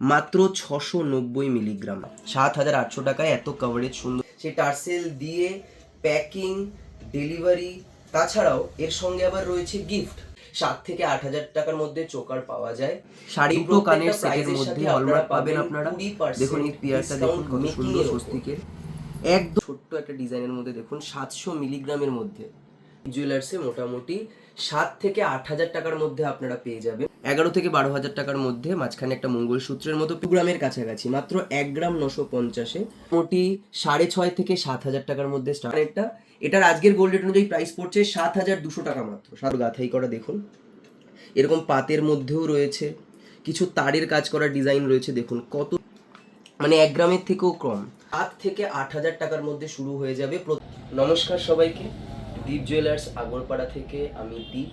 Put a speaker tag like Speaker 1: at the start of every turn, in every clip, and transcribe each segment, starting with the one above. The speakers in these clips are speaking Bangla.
Speaker 1: মাত্র ছশো নব্বই মিলিগ্রাম। সাত হাজার আটশো টাকায় এত কভারেজ সুন্দর। সেই টার্সেল দিয়ে প্যাকিং ডেলিভারি তাছাড়াও এর সঙ্গে আবার রয়েছে গিফট সাত থেকে আট হাজার টাকার মধ্যে চোকার পাওয়া যায়। শাড়ি
Speaker 2: দুটো কানের সেটের মধ্যে পাবেন আপনারা।
Speaker 1: দেখুন এই পিয়ারটা দেখুন কত সুন্দর স্বস্তিকের। একদম ছোট্ট একটা ডিজাইনের মধ্যে দেখুন সাতশো মিলিগ্রামের মধ্যে। জুয়েলার্সে মোটামুটি সাত থেকে আট হাজার টাকার মধ্যে আপনারা পেয়ে যাবেন। এগারো থেকে বারো হাজার টাকার মধ্যে মাঝখানে একটা মঙ্গলসূত্রের মতো গ্রামের কাছাকাছি, মাত্র এক গ্রাম নশো পঞ্চাশে। মোটি সাড়ে ছয় থেকে সাত হাজার টাকার মধ্যে এটা এটার আজকের গোল্ড রেট অনুযায়ী প্রাইস পড়ছে সাত হাজার দুশো টাকা মাত্র। সাত গাথাই করা দেখুন। এরকম পাতের মধ্যেও রয়েছে। কিছু তারের কাজ করা ডিজাইন রয়েছে, দেখুন কত। মানে এক গ্রামের থেকেও কম। আট থেকে আট হাজার টাকার মধ্যে শুরু হয়ে যাবে নমস্কার সবাইকে। দীপ জুয়েলার্স আগরপাড়া থেকে আমি দীপ।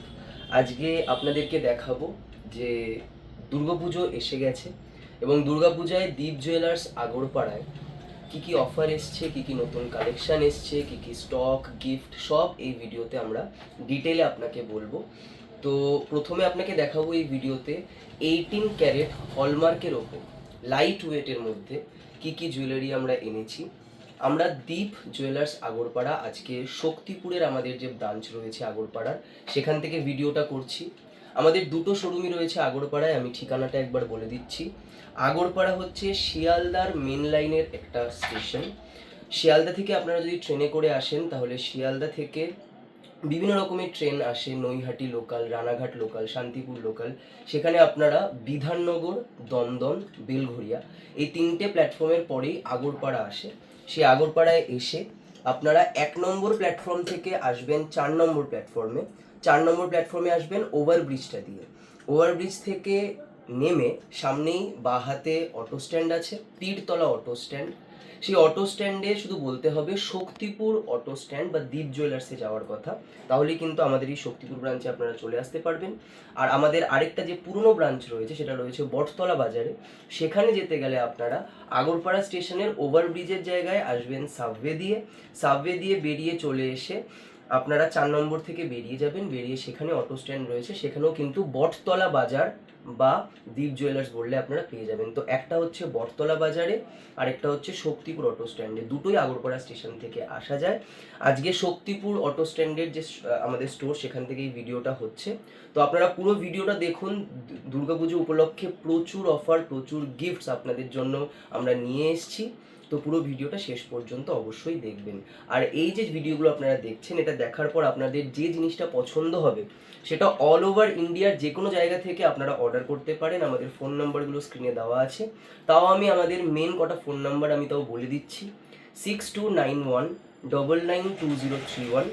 Speaker 1: আজকে আপনাদেরকে দেখাবো যে দুর্গাপুজো এসে গেছে এবং দুর্গাপূজায় দীপ জুয়েলার্স আগরপাড়ায় কি কি অফার এসছে, কি কি নতুন কালেকশান এসছে, কি কি স্টক গিফট সব এই ভিডিওতে আমরা ডিটেলে আপনাকে বলব। তো প্রথমে আপনাকে দেখাবো এই ভিডিওতে এইটিন ক্যারেট হলমার্কের ওপর লাইট ওয়েটের মধ্যে কি কি জুয়েলারি আমরা এনেছি। আমরা দীপ জুয়েলার্স আগরপাড়া, আজকে শক্তিপুরের আমাদের যে ব্রাঞ্চ রয়েছে আগরপাড়ার, সেখান থেকে ভিডিওটা করছি। আমাদের দুটো শোরুমই রয়েছে আগরপাড়ায়, আমি ঠিকানাটা একবার বলে দিচ্ছি। আগরপাড়া হচ্ছে শিয়ালদার মেন লাইনের একটা স্টেশন শিয়ালদা থেকে আপনারা যদি ট্রেনে করে আসেন, তাহলে শিয়ালদা থেকে বিভিন্ন রকমের ট্রেন আসে, Naihati local Ranaghat local Shantipur local সেখানে আপনারা বিধাননগর দমদম বেলঘরিয়া এই তিনটে প্ল্যাটফর্মের পরেই আগরপাড়া আসে। সেই আগরপাড়ায় এসে আপনারা এক নম্বর প্ল্যাটফর্ম থেকে আসবেন চার নম্বর প্ল্যাটফর্মে চার নম্বর প্ল্যাটফর্মে আসবেন ওভারব্রিজটা দিয়ে। ওভারব্রিজ থেকে নেমে সামনেই বাঁ হাতে অটো স্ট্যান্ড আছে, তীরতলা অটো স্ট্যান্ড সেই অটো স্ট্যান্ডে শুধু বলতে হবে শক্তিপুর অটো স্ট্যান্ড বা দ্বীপ জুয়েলার্সে যাওয়ার কথা। তাহলে কিন্তু আমাদের এই শক্তিপুর ব্রাঞ্চে আপনারা চলে আসতে পারবেন। আর আমাদের আরেকটা যে পুরনো ব্রাঞ্চ রয়েছে, সেটা রয়েছে বটতলা বাজারে। সেখানে যেতে গেলে আপনারা আগরপাড়া স্টেশনের ওভারব্রিজের জায়গায় আসবেন সাবওয়ে দিয়ে। সাবওয়ে দিয়ে বেরিয়ে চলে এসে আপনারা চার নম্বর থেকে বেরিয়ে যাবেন, বেরিয়ে সেখানে অটো স্ট্যান্ড রয়েছে, সেখানেও কিন্তু বটতলা বাজার বা দ্বীপ জুয়েলার্স বললে আপনারা পেয়ে যাবেন। তো একটা হচ্ছে বটতলা বাজারে আর একটা হচ্ছে শক্তিপুর অটো স্ট্যান্ডে দুটোই আগরপাড়া স্টেশন থেকে আসা যায়। আজকে শক্তিপুর অটো স্ট্যান্ডের যে আমাদের স্টোর সেখান থেকে এই ভিডিওটা হচ্ছে। তো আপনারা পুরো ভিডিওটা দেখুন। দুর্গাপুজো উপলক্ষে প্রচুর অফার প্রচুর গিফটস আপনাদের জন্য আমরা নিয়ে এসেছি। তো পুরো ভিডিওটা শেষ পর্যন্ত অবশ্যই দেখবেন। আর এই যে ভিডিওগুলো আপনারা দেখছেন, এটা দেখার পর আপনাদের যে জিনিসটা পছন্দ হবে, সেটা অল ওভার ইন্ডিয়ার যে কোনো জায়গা থেকে আপনারা অর্ডার করতে পারেন। আমাদের ফোন নাম্বারগুলো স্ক্রিনে দেওয়া আছে। তাও আমি আমাদের মেন কটা ফোন নাম্বার আমি তাও বলে দিচ্ছি। Six two nine one double nine two zero three one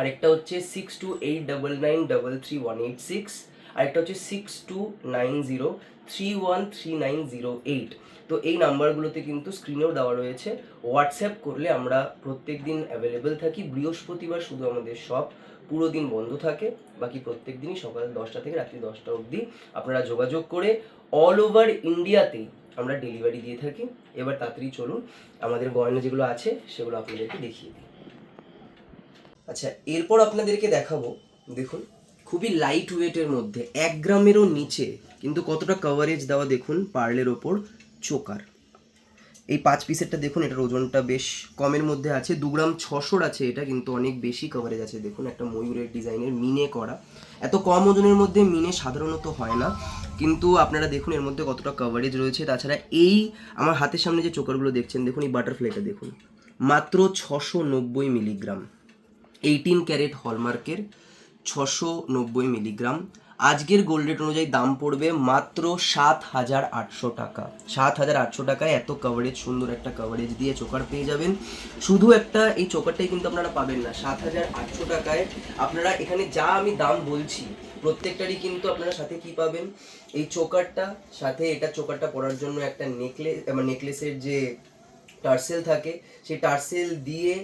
Speaker 1: আরেকটা হচ্ছে six two eight double nine double three one eight six আরেকটা হচ্ছে six two nine zero three one three nine zero eight তো এই নাম্বারগুলোতে কিন্তু স্ক্রিনেও দেওয়া রয়েছে। হোয়াটসঅ্যাপ করলে আমরা প্রত্যেক দিন অ্যাভেলেবেল থাকি। বৃহস্পতিবার শুধু আমাদের শপ পুরো দিন বন্ধ থাকে। বাকি প্রত্যেক দিনই সকাল দশটা থেকে রাত্রি দশটা অবধি আপনারা যোগাযোগ করে অল ওভার ইন্ডিয়াতেই আমরা ডেলিভারি দিয়ে থাকি। এবার তাড়াতাড়ি চলুন, আমাদের গয়না যেগুলো আছে সেগুলো আপনাদেরকে দেখিয়ে দিই। আচ্ছা এরপর আপনাদেরকে দেখাবো। দেখুন খুবই লাইট ওয়েটের মধ্যে, এক গ্রামেরও নিচে, কিন্তু কতটা কভারেজ দেওয়া দেখুন পার্লের ওপর চোকার। এই পাঁচ পিসেরটা দেখুন, এটার ওজনটা বেশ কমের মধ্যে আছে, দু গ্রাম ছশোর আছে এটা, কিন্তু অনেক বেশি কভারেজ আছে। দেখুন, একটা ময়ূরের ডিজাইনের মিনে করা। এত কম ওজনের মধ্যে মিনে সাধারণত হয় না, কিন্তু আপনারা দেখুন এর মধ্যে কতটা কভারেজ রয়েছে। তাছাড়া এই আমার হাতের সামনে যে চোকারগুলো দেখছেন, দেখুন এই বাটারফ্লাইটা দেখুন। মাত্র ছশো নব্বই মিলিগ্রাম এইটিন ক্যারেট হলমার্কের ছশো নব্বই মিলিগ্রাম। আজকের গোল্ড রেট অনুযায়ী দাম পড়বে মাত্র সাত হাজার আটশো টাকা। সাত হাজার আটশো টাকায় এত কভারেজ সুন্দর একটা কভারেজ দিয়ে চোকার পেয়ে যাবেন। শুধু একটা, এই চোকারটাই কিন্তু আপনারা পাবেন না। সাত হাজার আটশো টাকায় আপনারা এখানে যা আমি দাম বলছি, প্রত্যেকটারই কিন্তু আপনারা সাথে কি পাবেন? এই চোকারটা, সাথে এটা চোকারটা পরার জন্য একটা নেকলেস নেকলেসের যে টার্সেল থাকে, সেই টার্সেল দিয়ে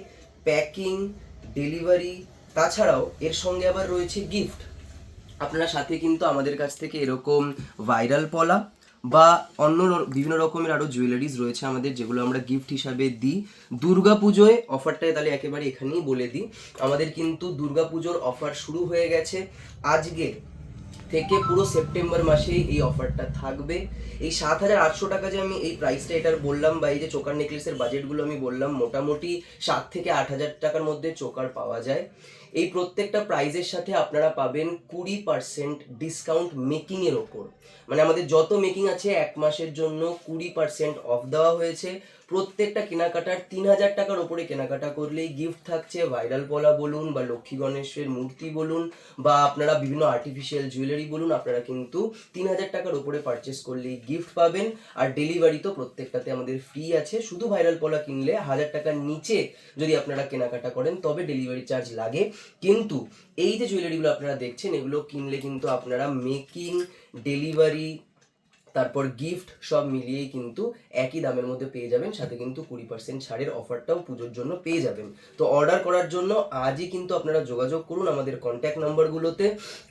Speaker 1: প্যাকিং, ডেলিভারি তাছাড়াও এর সঙ্গে আবার রয়েছে গিফট আপনারা সাথে কিন্তু আমাদের কাছ থেকে এরকম ভাইরাল পলা বা অন্য বিভিন্ন রকমের আরও জুয়েলারিজ রয়েছে আমাদের, যেগুলো আমরা গিফট হিসাবে দিই। দুর্গা পুজোয় অফারটাই তাহলে একেবারে এখানেই বলে দিই। আমাদের কিন্তু দুর্গা পুজোর অফার শুরু হয়ে গেছে আজকে থেকে পুরো সেপ্টেম্বর মাসে এই অফারটা থাকবে। এই সাত হাজার আটশো টাকা যে আমি এই প্রাইসটা এটার বললাম বা এই যে চোকার নেকলেসের বাজেটগুলো আমি বললাম, মোটামুটি সাত থেকে আট হাজার টাকার মধ্যে চোকার পাওয়া যায়। এই প্রত্যেকটা প্রাইজের সাথে আপনারা পাবেন কুড়ি পার্সেন্ট ডিসকাউন্ট মেকিংয়ের ওপর। মানে আমাদের যত মেকিং আছে, এক মাসের জন্য কুড়ি পার্সেন্ট অফ দেওয়া হয়েছে। প্রত্যেকটা কেনাকাটার তিন হাজার টাকার ওপরে কেনাকাটা করলেই গিফট থাকছে। ভাইরাল পলা বলুন বা লক্ষ্মী গণেশের মূর্তি বলুন বা আপনারা বিভিন্ন আর্টিফিশিয়াল জুয়েলারি বলুন, আপনারা কিন্তু তিন হাজার টাকার ওপরে পারচেস করলেই গিফট পাবেন। আর ডেলিভারি তো প্রত্যেকটাতে আমাদের ফ্রি আছে। শুধু ভাইরাল পলা কিনলে হাজার টাকার নিচে যদি আপনারা কেনাকাটা করেন, তবে ডেলিভারি চার্জ লাগে। কিন্তু এই যে জুয়েলারিগুলো আপনারা দেখছেন, এগুলো কিনলে কিন্তু আপনারা মেকিং ডেলিভারি তারপর গিফট সব মিলিয়েই কিন্তু একই দামের মধ্যে পেয়ে যাবেন, সাথে কিন্তু কুড়ি পার্সেন্ট ছাড়ের অফারটাও পুজোর জন্য পেয়ে যাবেন। তো অর্ডার করার জন্য আজই কিন্তু আপনারা যোগাযোগ করুন আমাদের কন্ট্যাক্ট নাম্বারগুলোতে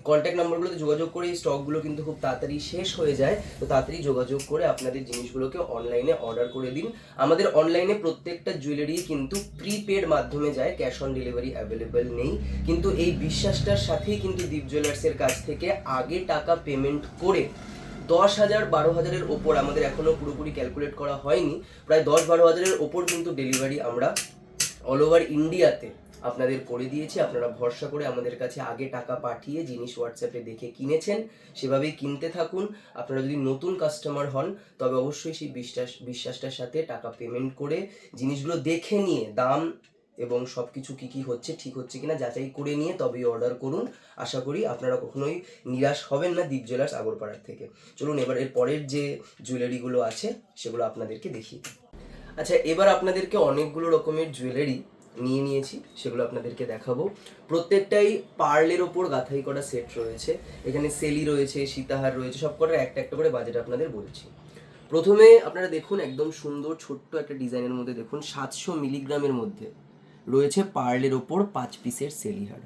Speaker 1: কন্ট্যাক্ট নাম্বারগুলোতে যোগাযোগ করে এই স্টকগুলো কিন্তু খুব তাড়াতাড়ি শেষ হয়ে যায়। তো তাড়াতাড়ি যোগাযোগ করে আপনাদের জিনিসগুলোকে অনলাইনে অর্ডার করে দিন। আমাদের অনলাইনে প্রত্যেকটা জুয়েলারি কিন্তু প্রিপেড মাধ্যমে যায় ক্যাশ অন ডেলিভারি অ্যাভেলেবেল নেই। কিন্তু এই বিশ্বাসটার সাথেই কিন্তু দীপ জুয়েলার্সের কাছ থেকে আগে টাকা পেমেন্ট করে দশ হাজার, বারো হাজারের ওপর আমাদের এখনও পুরোপুরি ক্যালকুলেট করা হয়নি। প্রায় দশ বারো হাজারের ওপর কিন্তু ডেলিভারি আমরা অল ওভার ইন্ডিয়াতে আপনাদের করে দিয়েছি। আপনারা ভরসা করে আমাদের কাছে আগে টাকা পাঠিয়ে জিনিস হোয়াটসঅ্যাপে দেখে কিনেছেন, সেভাবেই কিনতে থাকুন। আপনারা যদি নতুন কাস্টমার হন, তবে অবশ্যই সেই বিশ্বাস, বিশ্বাসটার সাথে টাকা পেমেন্ট করে জিনিসগুলো দেখে নিয়ে দাম এবং সব কিছু কী কী হচ্ছে, ঠিক হচ্ছে কিনা যাচাই করে নিয়ে তবেই অর্ডার করুন। আশা করি আপনারা কখনোই নিরাশ হবেন না দীপ জুয়েলার্স আগরপাড়ার থেকে। চলুন এবার এর পরের যে জুয়েলারিগুলো আছে, সেগুলো আপনাদেরকে দেখি আচ্ছা এবার আপনাদেরকে অনেকগুলো রকমের জুয়েলারি নিয়ে নিয়েছি, সেগুলো আপনাদেরকে দেখাবো। প্রত্যেকটাই পার্লের ওপর গাঁথাই করা সেট রয়েছে। এখানে সেলি রয়েছে, সীতাহার রয়েছে, সব কটার একটা একটা করে বাজেট আপনাদের বলছি। প্রথমে আপনারা দেখুন, একদম সুন্দর ছোট্ট একটা ডিজাইনের মধ্যে দেখুন, সাতশো মিলিগ্রামের মধ্যে। রয়েছে পার্লের ওপর পাঁচ পিসের সেলিহার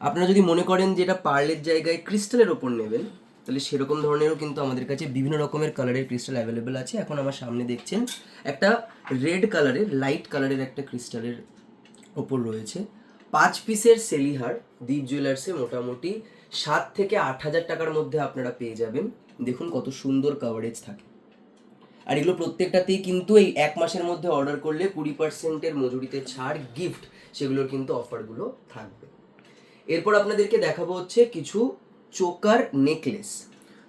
Speaker 1: আপনারা যদি মনে করেন যে এটা পার্লের জায়গায় ক্রিস্টালের ওপর নেবেন, তাহলে সেরকম ধরনেরও কিন্তু আমাদের কাছে বিভিন্ন রকমের কালারের ক্রিস্টাল অ্যাভেলেবেল আছে। এখন আমার সামনে দেখছেন একটা রেড কালারের, লাইট কালারের একটা ক্রিস্টালের ওপর রয়েছে পাঁচ পিসের সেলিহার দীপ জুয়েলার্সে মোটামুটি সাত থেকে আট হাজার টাকার মধ্যে আপনারা পেয়ে যাবেন। দেখুন কত সুন্দর কাভারেজ থাকে। আর এগুলো প্রত্যেকটাতেই কিন্তু এই এক মাসের মধ্যে অর্ডার করলে কুড়ি পার্সেন্টের মজুরিতে ছাড় গিফট সেগুলোর কিন্তু অফারগুলো থাকবে। এরপর আপনাদেরকে দেখাবো হচ্ছে কিছু চোকার নেকলেস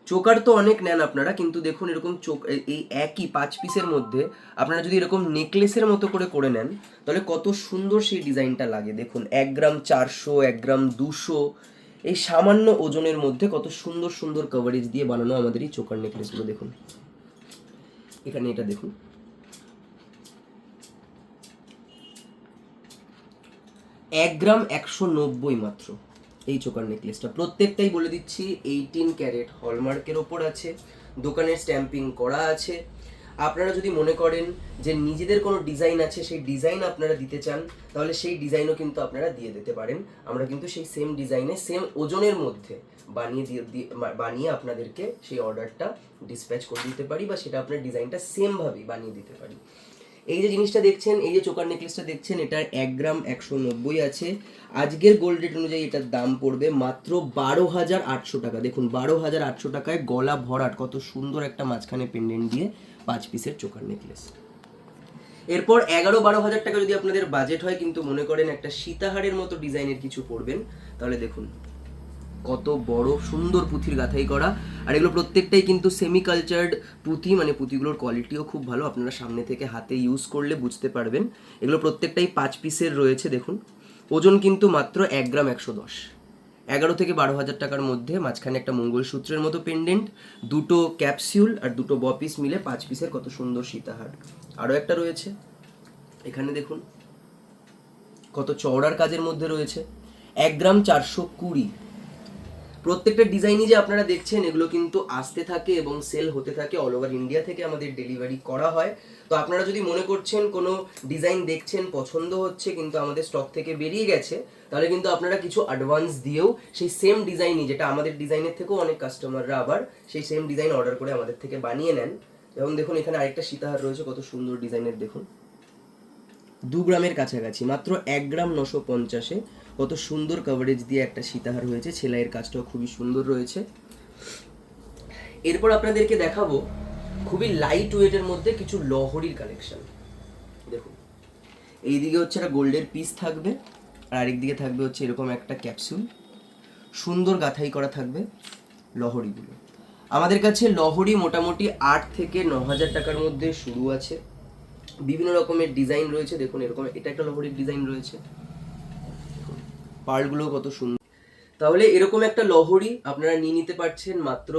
Speaker 1: চোকার তো অনেক নেন আপনারা, কিন্তু দেখুন এরকম এই- এই একই পাঁচ পিসের মধ্যে আপনারা যদি এরকম নেকলেসের মতো করে করে নেন, তাহলে কত সুন্দর সেই ডিজাইনটা লাগে। দেখুন, এক গ্রাম চারশো, এক গ্রাম দুশো, এই সামান্য ওজনের মধ্যে কত সুন্দর সুন্দর কভারেজ দিয়ে বানানো আমাদের এই চোকার নেকলেসগুলো দেখুন। এখানে এটা দেখুন। এক গ্রাম একশো নব্বই মাত্র এই চোকার নেকলেসটা। প্রত্যেকটাই বলে দিচ্ছি এইটিন ক্যারেট হলমার্কের ওপর আছে, দোকানের স্ট্যাম্পিং করা আছে। আপনারা যদি মনে করেন যে নিজেদের কোনো ডিজাইন আছে, সেই ডিজাইন আপনারা দিতে চান, তাহলে সেই ডিজাইনও কিন্তু আপনারা দিয়ে দিতে পারেন। আমরা কিন্তু সেই সেম ডিজাইনে সেম ওজনের মধ্যে বানিয়ে দিয়ে বানিয়ে আপনাদেরকে সেই অর্ডারটা ডিসপ্যাচ করে দিতে পারি বা সেটা আপনার ডিজাইনটা সেমভাবেই বানিয়ে দিতে পারি। এই যে জিনিসটা দেখছেন, এই যে চোকার নেকলেসটা দেখছেন, এটার এক গ্রাম একশো নব্বই আছে। আজকের গোল্ড রেট অনুযায়ী এটার দাম পড়বে মাত্র বারো হাজার আটশো টাকা। দেখুন, বারো হাজার আটশো টাকায় গলা ভরাট, কত সুন্দর একটা মাঝখানে পেন্ডেন্ট দিয়ে পাঁচ পিসের চোকার নেকলেস এরপর এগারো বারো হাজার টাকা যদি আপনাদের বাজেট হয়, কিন্তু মনে করেন একটা সীতাহারের মতো ডিজাইনের কিছু পড়বেন তাহলে দেখুন কত বড় সুন্দর পুঁথির গাঁথাই করা। আর এগুলো প্রত্যেকটাই কিন্তু সেমি কালচার্ড পুঁথি মানে পুঁথিগুলোর কোয়ালিটিও খুব ভালো। আপনারা সামনে থেকে হাতে ইউজ করলে বুঝতে পারবেন। এগুলো প্রত্যেকটাই পাঁচ পিসের রয়েছে, দেখুন। ওজন কিন্তু মাত্র এক গ্রাম একশো দশ। এগারো থেকে বারো হাজার টাকার মধ্যে মাঝখানে একটা মঙ্গলসূত্রের মতো পেন্ডেন্ট দুটো ক্যাপসিউল আর দুটো বপিস মিলে পাঁচ পিসের কত সুন্দর সীতাহার। আরও একটা রয়েছে। এখানে দেখুন, কত চওড়ার কাজের মধ্যে রয়েছে। এক গ্রাম চারশো কুড়ি। প্রত্যেকটা ডিজাইনই যে আপনারা দেখছেন, এগুলো কিন্তু আসতে থাকে এবং সেল হতে থাকে অল ওভার ইন্ডিয়া থেকে আমাদের ডেলিভারি করা হয়। তো আপনারা যদি মনে করছেন কোনো ডিজাইন দেখছেন, পছন্দ হচ্ছে, কিন্তু আমাদের স্টক থেকে বেরিয়ে গেছে তাহলে কিন্তু আপনারা কিছু অ্যাডভান্স দিয়েও সেই সেম ডিজাইনই যেটা আমাদের ডিজাইনের থেকেও অনেক কাস্টমাররা আবার সেই সেম ডিজাইন অর্ডার করে আমাদের থেকে বানিয়ে নেন। এবং দেখুন, এখানে আরেকটা সীতাহার রয়েছে, কত সুন্দর ডিজাইনের দেখুন। দু গ্রামের কাছাকাছি, মাত্র এক গ্রাম নশো পঞ্চাশে কত সুন্দর কভারেজ দিয়ে একটা সীতাহার হয়েছে। সেলাইয়ের কাজটাও খুবই সুন্দর রয়েছে। এরপর আপনাদেরকে দেখাবো খুবই লাইট ওয়েটের মধ্যে কিছু লহরির কালেকশন দেখুন, এইদিকে হচ্ছে একটা গোল্ডের পিস থাকবে। আর আরেক দিকে থাকবে হচ্ছে এরকম একটা ক্যাপসুল। সুন্দর গাঁথাই করা থাকবে লহরিগুলো। আমাদের কাছে লহরি মোটামুটি আট থেকে ন হাজার টাকার মধ্যে শুরু আছে। বিভিন্ন রকমের ডিজাইন রয়েছে, দেখুন এরকম, এটা একটা লহরির ডিজাইন রয়েছে। পার্টগুলো কত সুন্দর। তাহলে এরকম একটা লহরি আপনারা নিয়ে নিতে পারছেন মাত্র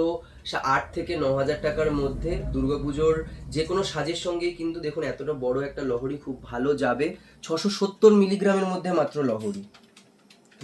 Speaker 1: আট থেকে ন হাজার টাকার মধ্যে। দুর্গাপুজোর যে কোনো সাজের সঙ্গেই কিন্তু দেখুন এতটা বড় একটা লহরি খুব ভালো যাবে। ছশো সত্তর মিলিগ্রামের মধ্যে মাত্র লহরি।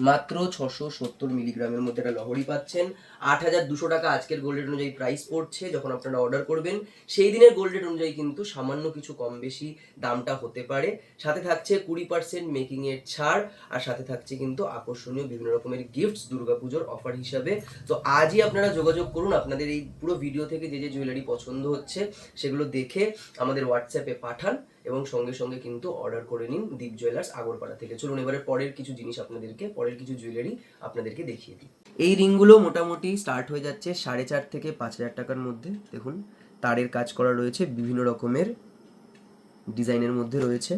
Speaker 1: মাত্র ছশো সত্তর মিলিগ্রামের মধ্যে একটা লহরি পাচ্ছেন। আট হাজার দুশো টাকা আজকের গোল্ড রেট অনুযায়ী প্রাইস পড়ছে, যখন আপনারা অর্ডার করবেন। সেই দিনের গোল্ড রেট অনুযায়ী কিন্তু সামান্য কিছু কম বেশি দামটা হতে পারে। সাথে থাকছে কুড়ি পার্সেন্ট মেকিং এর ছাড়, আর সাথে থাকছে কিন্তু আকর্ষণীয় বিভিন্ন রকমের গিফটস দুর্গাপুজোর অফার হিসাবে। তো আজই আপনারা যোগাযোগ করুন, আপনাদের এই পুরো ভিডিও থেকে যে যে জুয়েলারি পছন্দ হচ্ছে, সেগুলো দেখে আমাদের হোয়াটসঅ্যাপে পাঠান। এবং সঙ্গে সঙ্গে কিন্তু অর্ডার করে নিন দীপ জুয়েলার্স আগরপাড়া থেকে। চলুন এবারে পরের কিছু জিনিস আপনাদেরকে, পরের কিছু জুয়েলারি আপনাদেরকে দেখিয়ে দিই। এই রিংগুলো মোটামুটি স্টার্ট হয়ে যাচ্ছে সাড়ে চার থেকে পাঁচ হাজার টাকার মধ্যে। দেখুন, তারের কাজ করা রয়েছে, বিভিন্ন রকমের ডিজাইনের মধ্যে রয়েছে।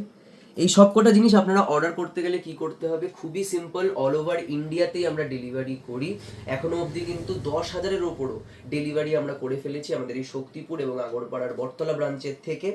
Speaker 1: এই সবকটা জিনিস আপনারা অর্ডার করতে গেলে কি করতে হবে? খুবই সিম্পল অল ওভার ইন্ডিয়াতেই আমরা ডেলিভারি করি। এখনও অবধি কিন্তু দশ হাজারের ওপরও ডেলিভারি আমরা করে ফেলেছি আমাদের এই শক্তিপুর এবং আগরপাড়ার বটতলা ব্রাঞ্চের থেকে।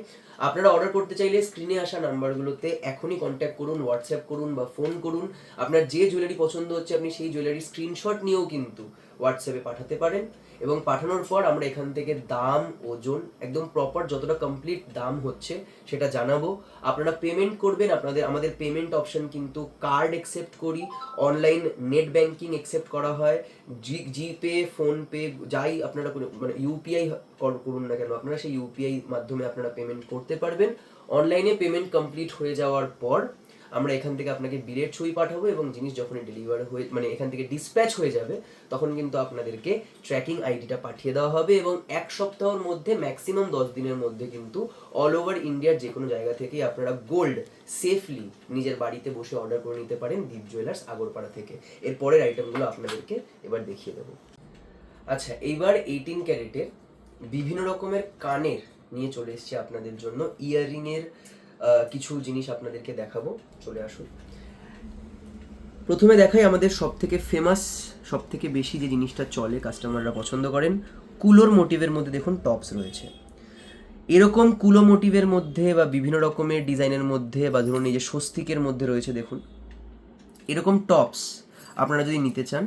Speaker 1: আপনারা অর্ডার করতে চাইলে স্ক্রিনে আসা নাম্বারগুলোতে এখনই কন্ট্যাক্ট করুন হোয়াটসঅ্যাপ করুন বা ফোন করুন। আপনার যে জুয়েলারি পছন্দ হচ্ছে, আপনি সেই জুয়েলারি স্ক্রিনশট নিয়েও কিন্তু হোয়াটসঅ্যাপে পাঠাতে পারেন। এবং পাঠানোর পর আমরা এখান থেকে দাম, ওজন, একদম প্রপার যতটা কমপ্লিট দাম হচ্ছে সেটা জানাব। আপনারা পেমেন্ট করবেন, আপনাদের, আমাদের পেমেন্ট অপশন কিন্তু কার্ড অ্যাকসেপ্ট করি অনলাইন নেট ব্যাংকিং অ্যাকসেপ্ট করা হয় জি জিপে ফোনপে যাই আপনারা মানে ইউপিআই করুন না কেন, আপনারা সেই ইউপিআই মাধ্যমে আপনারা পেমেন্ট করতে পারবেন। অনলাইনে পেমেন্ট কমপ্লিট হয়ে যাওয়ার পর আমরা এখান থেকে আপনাকে বিলের ছবি পাঠাবো এবং জিনিস যখনই ডেলিভার হয়ে মানে এখান থেকে ডিসপ্যাচ হয়ে যাবে, তখন কিন্তু আপনাদেরকে ট্র্যাকিং আইডিটা পাঠিয়ে দেওয়া হবে এবং এক সপ্তাহের মধ্যে ম্যাক্সিমাম দশ দিনের মধ্যে কিন্তু অল ওভার ইন্ডিয়ার যে কোনো জায়গা থেকেই আপনারা গোল্ড সেফলি নিজের বাড়িতে বসে অর্ডার করে নিতে পারেন দীপ জুয়েলার্স আগরপাড়া থেকে। এর পরের আইটেমগুলো আপনাদেরকে এবার দেখিয়ে দেবো। আচ্ছা এইবার এইটিন ক্যারেটের বিভিন্ন রকমের কানের নিয়ে চলে এসেছি আপনাদের জন্য ইয়াররিংয়ের কিছু জিনিস আপনাদেরকে দেখাবো। চলে আসুন। প্রথমে দেখাই আমাদের সব থেকে ফেমাস সব থেকে বেশি যে জিনিসটা চলে কাস্টমাররা পছন্দ করেন, কুলোর মোটিভের মধ্যে দেখুন টপস রয়েছে। এরকম কুলো মোটিভের মধ্যে বা বিভিন্ন রকমের ডিজাইনের মধ্যে বা ধরুন এই যে স্বস্তিকের মধ্যে রয়েছে, দেখুন। এরকম টপস আপনারা যদি নিতে চান,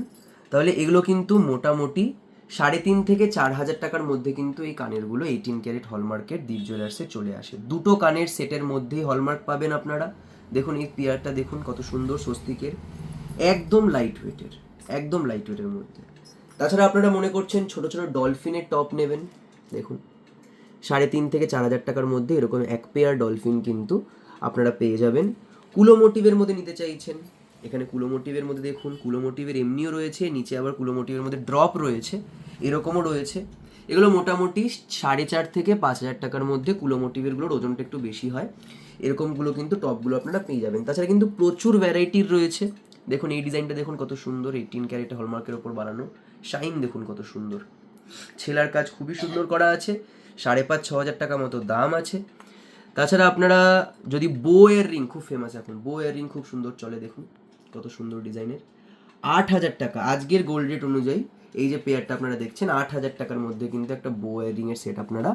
Speaker 1: তাহলে এগুলো কিন্তু মোটামুটি সাড়ে তিন থেকে চার হাজার টাকার মধ্যে কিন্তু এই কানেরগুলো এইটিন ক্যারেট হলমার্কের দীপ জুয়েলার্সে চলে আসে। দুটো কানের সেটের মধ্যেই হলমার্ক পাবেন আপনারা। দেখুন, এই পেয়ারটা দেখুন কত সুন্দর স্বস্তিকের। একদম লাইট ওয়েটের একদম লাইট ওয়েটের মধ্যে। তাছাড়া আপনারা মনে করছেন ছোট ছোট ডলফিনের টপ নেবেন। দেখুন, সাড়ে তিন থেকে চার হাজার টাকার মধ্যে এরকম এক পেয়ার ডলফিন কিন্তু আপনারা পেয়ে যাবেন। কুলো মোটিভের মধ্যে নিতে চাইছেন এখানে কুলোমোটিভের মধ্যে দেখুন কুলোমোটিভের এমনিও রয়েছে, নিচে আবার কুলোমোটিভের মধ্যে ড্রপ রয়েছে, এরকমও রয়েছে। এগুলো মোটামুটি সাড়ে চার থেকে পাঁচ হাজার টাকার মধ্যে কুলোমোটিভেরগুলোর ওজনটা একটু বেশি হয়। এরকমগুলো কিন্তু টপগুলো আপনারা পেয়ে যাবেন। তাছাড়া কিন্তু প্রচুর ভ্যারাইটির রয়েছে। দেখুন, এই ডিজাইনটা দেখুন কত সুন্দর এইটিন ক্যারেট হলমার্কের ওপর বানানো। শাইন দেখুন কত সুন্দর। ছেলার কাজ খুবই সুন্দর করা আছে। সাড়ে পাঁচ, ছ হাজার টাকা মতো দাম আছে। তাছাড়া আপনারা যদি বো এর রিং খুব ফেমাস এখন বো এর রিং খুব সুন্দর চলে, দেখুন। কত সুন্দর ডিজাইনের। আট হাজার টাকা। আজকের গোল্ড রেট অনুযায়ী এই যে পেয়ারটা আপনারা দেখছেন, আট হাজার টাকার মধ্যে কিন্তু একটা বো এর রিংয়ের সেট আপনারা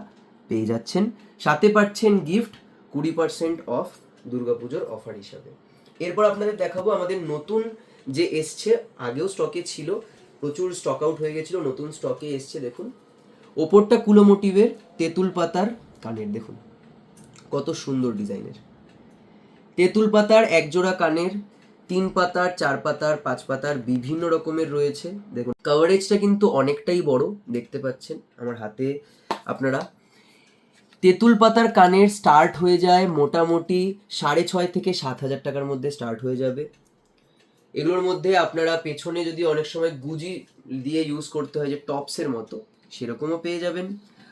Speaker 1: পেয়ে যাচ্ছেন। সাথে পাচ্ছেন গিফট কুড়ি পার্সেন্ট অফ দুর্গাপুজোর অফার হিসাবে। এরপর আপনাদের দেখাবো আমাদের নতুন যে এসছে, আগেও স্টকে ছিল, প্রচুর স্টক আউট হয়ে গেছিল, নতুন স্টকে এসছে, দেখুন। ওপরটা কুলো মোটিভের তেঁতুল পাতার কানের, দেখুন। কত সুন্দর ডিজাইনের। তেঁতুল পাতার একজোড়া কানের তিন পাতার, চার পাতার, পাঁচ পাতার বিভিন্ন রকমের রয়েছে। দেখুন কভারেজটা কিন্তু অনেকটাই বড়, দেখতে পাচ্ছেন আমার হাতে আপনারা। তেঁতুল পাতার কানের স্টার্ট হয়ে যায় মোটামুটি সাড়ে ছয় থেকে সাত হাজার টাকার মধ্যে স্টার্ট হয়ে যাবে। এগুলোর মধ্যে আপনারা পেছনে যদি অনেক সময় গুজি দিয়ে ইউজ করতে হয়, যে টপসের মতো, সেরকমও পেয়ে যাবেন।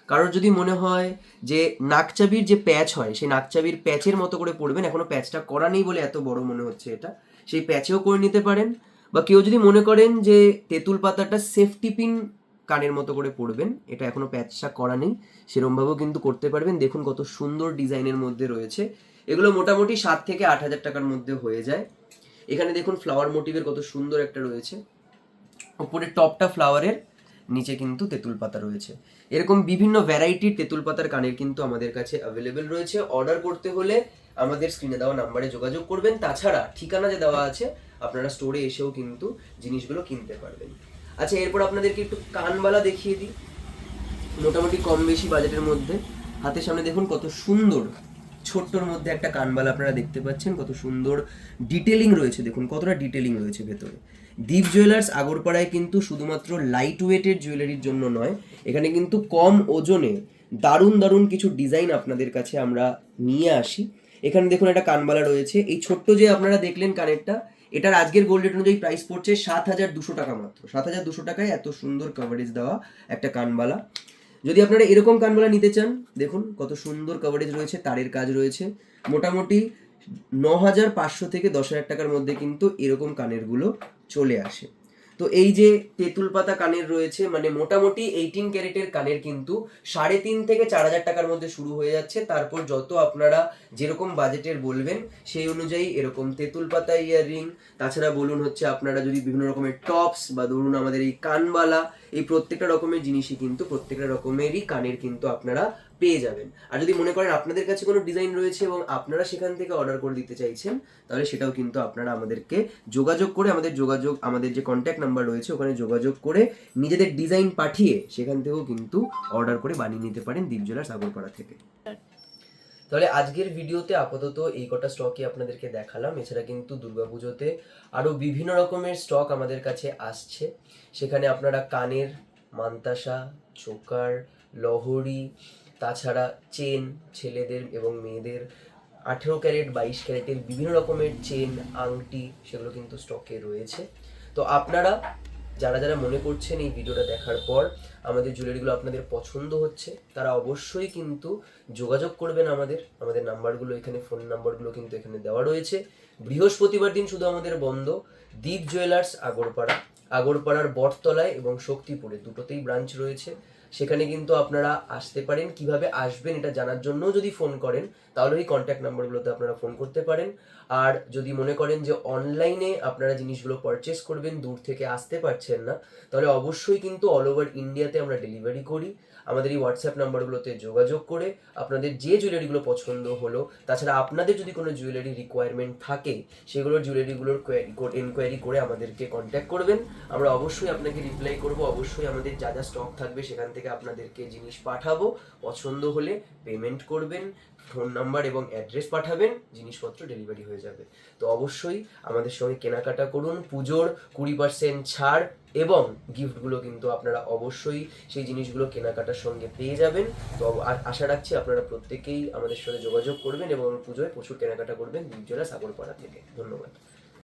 Speaker 1: কারোর যদি মনে হয় যে নাকচাবির যে প্যাচ হয়, সেই নাকচাবির প্যাচের মতো করে পড়বেন এখনও প্যাচটা করা নেই বলে এত বড় মনে হচ্ছে এটা। সেই প্যাচেও করে নিতে পারেন বা কেউ যদি মনে করেন যে তেঁতুল পাতাটা সেফটি পিন কানের মতো করে পড়বেন এটা এখনও প্যাচটা করা নেই, সেরমভাবেও কিন্তু করতে পারবেন। দেখুন কত সুন্দর ডিজাইনের মধ্যে রয়েছে। এগুলো মোটামুটি সাত থেকে আট হাজার টাকার মধ্যে হয়ে যায়। এখানে দেখুন ফ্লাওয়ার মোটিভের কত সুন্দর একটা রয়েছে। ওপরে টপটা ফ্লাওয়ারের নিচে কিন্তু তেঁতুল পাতা রয়েছে। এরকম বিভিন্ন ভ্যারাইটির তেঁতুল পাতার কানের কিন্তু আমাদের কাছে অ্যাভেলেবেল রয়েছে। অর্ডার করতে হলে আমাদের স্ক্রিনে দেওয়া নাম্বারে যোগাযোগ করবেন। তাছাড়া ঠিকানা যে দেওয়া আছে, আপনারা স্টোরে এসেও কিন্তু জিনিসগুলো কিনতে পারবেন। আচ্ছা এরপর আপনাদেরকে একটু কানবালা দেখিয়ে দিই। মোটামুটি কম বেশি বাজেটের মধ্যে। হাতের সামনে দেখুন কত সুন্দর। ছোট্টর মধ্যে একটা কানবালা আপনারা দেখতে পাচ্ছেন, কত সুন্দর ডিটেলিং রয়েছে। দেখুন, কতটা ডিটেলিং রয়েছে ভেতরে। দীপ জুয়েলার্স আগরপাড়ায় কিন্তু শুধুমাত্র লাইট ওয়েটের জুয়েলারির জন্য নয়, এখানে কিন্তু কম ওজনে দারুণ দারুণ কিছু ডিজাইন আপনাদের কাছে আমরা নিয়ে আসি। এখানে দেখুন একটা কানবালা রয়েছে। এই ছোট্ট যে আপনারা দেখলেন কানেরটা, এটার আজকের গোল্ড রেট অনুযায়ী প্রাইস পড়ছে সাত হাজার দুশো টাকা মাত্র। সাত হাজার দুশো টাকায় এত সুন্দর কভারেজ দেওয়া একটা কানবালা। যদি আপনারা এরকম কানবালা নিতে চান, দেখুন কত সুন্দর কভারেজ রয়েছে, তারের কাজ রয়েছে। মোটামুটি ন হাজার পাঁচশো থেকে দশ হাজার টাকার মধ্যে কিন্তু এরকম কানেরগুলো চলে আসে। তো এই যে তেঁতুল পাতা কানের রয়েছে মানে মোটামুটি এইটিন ক্যারেটের কানের কিন্তু সাড়ে তিন থেকে চার হাজার টাকার মধ্যে শুরু হয়ে যাচ্ছে। তারপর যত আপনারা যেরকম বাজেটের বলবেন, সেই অনুযায়ী এরকম তেঁতুল পাতা ইয়াররিং তাছাড়া বলুন হচ্ছে আপনারা যদি বিভিন্ন রকমের টপস বা ধরুন আমাদের এই কানবালা, এই প্রত্যেকটা রকমের জিনিসই কিন্তু প্রত্যেকটা রকমেরই কানের কিন্তু আপনারা পেয়ে যাবেন। আর যদি মনে করেন আপনাদের কাছে কোনো ডিজাইন রয়েছে এবং আপনারা সেখান থেকে অর্ডার করে দিতে চাইছেন, তাহলে সেটাও কিন্তু আপনারা আমাদেরকে যোগাযোগ করে, আমাদের যোগাযোগ, আমাদের যে কন্ট্যাক্ট নাম্বার রয়েছে, ওখানে যোগাযোগ করে নিজেদের ডিজাইন পাঠিয়ে সেখান থেকেও কিন্তু অর্ডার করে বানিয়ে নিতে পারেন দীপ জুয়েলার্স আগরপাড়া থেকে। তাহলে আজকের ভিডিওতে আপাতত এই কটা স্টকই আপনাদেরকে দেখালাম। এছাড়া কিন্তু দুর্গাপুজোতে আরও বিভিন্ন রকমের স্টক আমাদের কাছে আসছে। সেখানে আপনারা কানের, মান্তাসা, চোকার, লহরি তাছাড়া চেন ছেলেদের এবং মেয়েদের আঠেরো ক্যারেট, বাইশ ক্যারেটের বিভিন্ন রকমের চেন আংটি সেগুলো কিন্তু স্টকে রয়েছে। তো আপনারা, যারা যারা মনে করছেন এই ভিডিওটা দেখার পর আমাদের জুয়েলারিগুলো আপনাদের পছন্দ হচ্ছে, তারা অবশ্যই কিন্তু যোগাযোগ করবেন আমাদের। আমাদের নাম্বারগুলো এখানে ফোন নাম্বারগুলো কিন্তু এখানে দেওয়া রয়েছে। বৃহস্পতিবার দিন শুধু আমাদের বন্ধ দীপ জুয়েলার্স আগরপাড়া, আগরপাড়ার বটতলায় এবং শক্তিপুরে দুটোতেই ব্রাঞ্চ রয়েছে। সেখানে কিন্তু আপনারা আসতে পারেন, কীভাবে আসবেন এটা জানার জন্য যদি ফোন করেন, তাহলে ওই কন্ট্যাক্ট নাম্বারগুলোতে আপনারা ফোন করতে পারেন। আর যদি মনে করেন যে অনলাইনে আপনারা জিনিসগুলো পারচেস করবেন, দূর থেকে আসতে পারছেন না, তাহলে অবশ্যই কিন্তু অল ওভার ইন্ডিয়াতে আমরা ডেলিভারি করি। আমাদের এই হোয়াটসঅ্যাপ নাম্বারগুলোতে যোগাযোগ করে আপনাদের যে জুয়েলারিগুলো পছন্দ হলো, তাছাড়া আপনাদের যদি কোনো জুয়েলারি রিকোয়ারমেন্ট থাকে, সেগুলোর জুয়েলারিগুলোর এনকোয়ারি করে আমাদেরকে কন্ট্যাক্ট করবেন। আমরা অবশ্যই আপনাকে রিপ্লাই করব, অবশ্যই আমাদের যা যা স্টক থাকবে সেখান থেকে আপনাদেরকে জিনিস পাঠাবো। পছন্দ হলে পেমেন্ট করবেন। ফোন নাম্বার এবং অ্যাড্রেস পাঠাবেন, জিনিসপত্র ডেলিভারি হয়ে যাবে। তো অবশ্যই আমাদের সঙ্গে কেনাকাটা করুন, পুজোর কুড়ি পার্সেন্ট ছাড় এবং গিফটগুলো কিন্তু আপনারা অবশ্যই সেই জিনিসগুলো কেনাকাটার সঙ্গে পেয়ে যাবেন। তো আর আশা রাখছি আপনারা প্রত্যেকেই আমাদের সঙ্গে যোগাযোগ করবেন এবং পুজোয় প্রচুর কেনাকাটা করবেন দ্বীপজলা সাগরপাড়া থেকে। ধন্যবাদ।